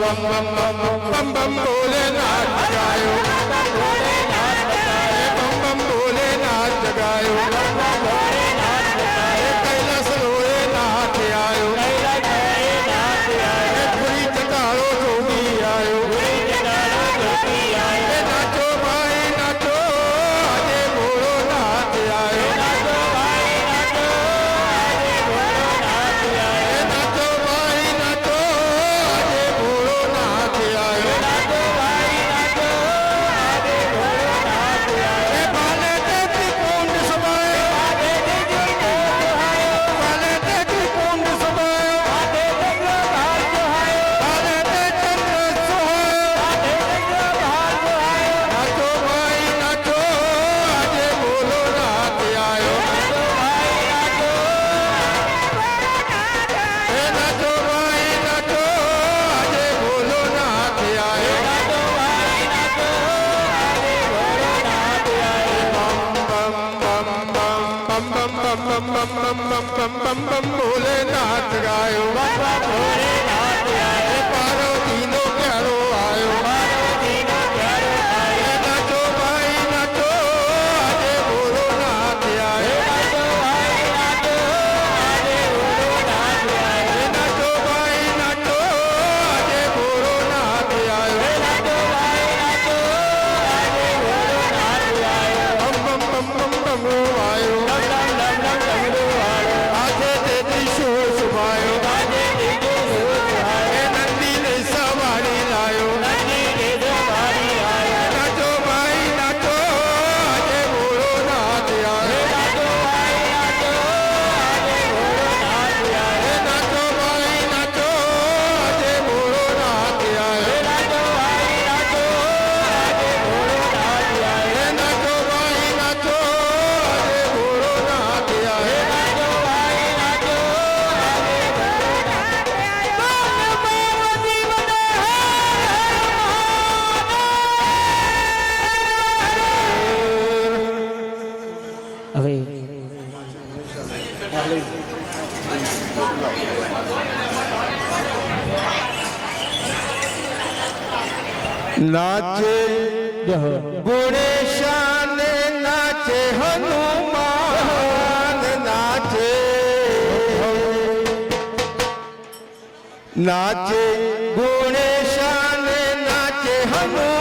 बम बम भोलेनाथ जगायो बम बम भोलेनाथ जगायो भोलेनाथ गायो। बाबा भोलेनाथ নাচে গুড়ে শানে নাচে হনুমান নাচে। নাচে গুড়ে শানে নাচে হনুমান।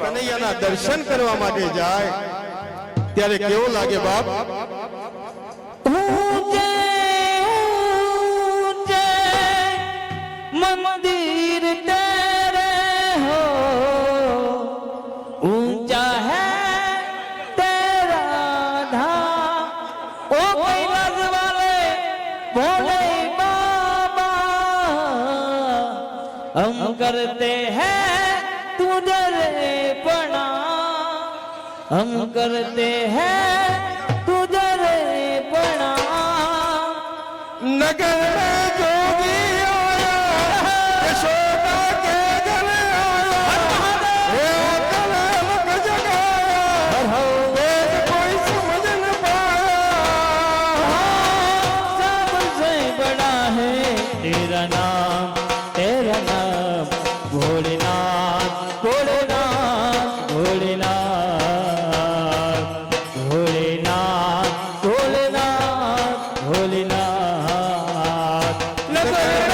કનૈયાના દર્શન કરવા માટે જાય. ત્યારે કેવું લાગે બાપ? હું करते हैं तुझरे पना हम करते हैं तुझरे पना नगर में जोगी आया 谢谢。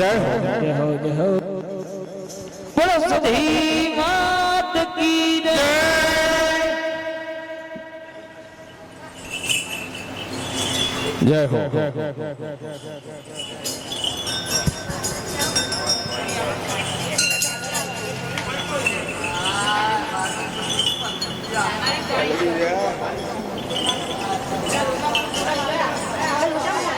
जय हो जय हो जय हो बोलो सती मात की जय जय हो Yeah.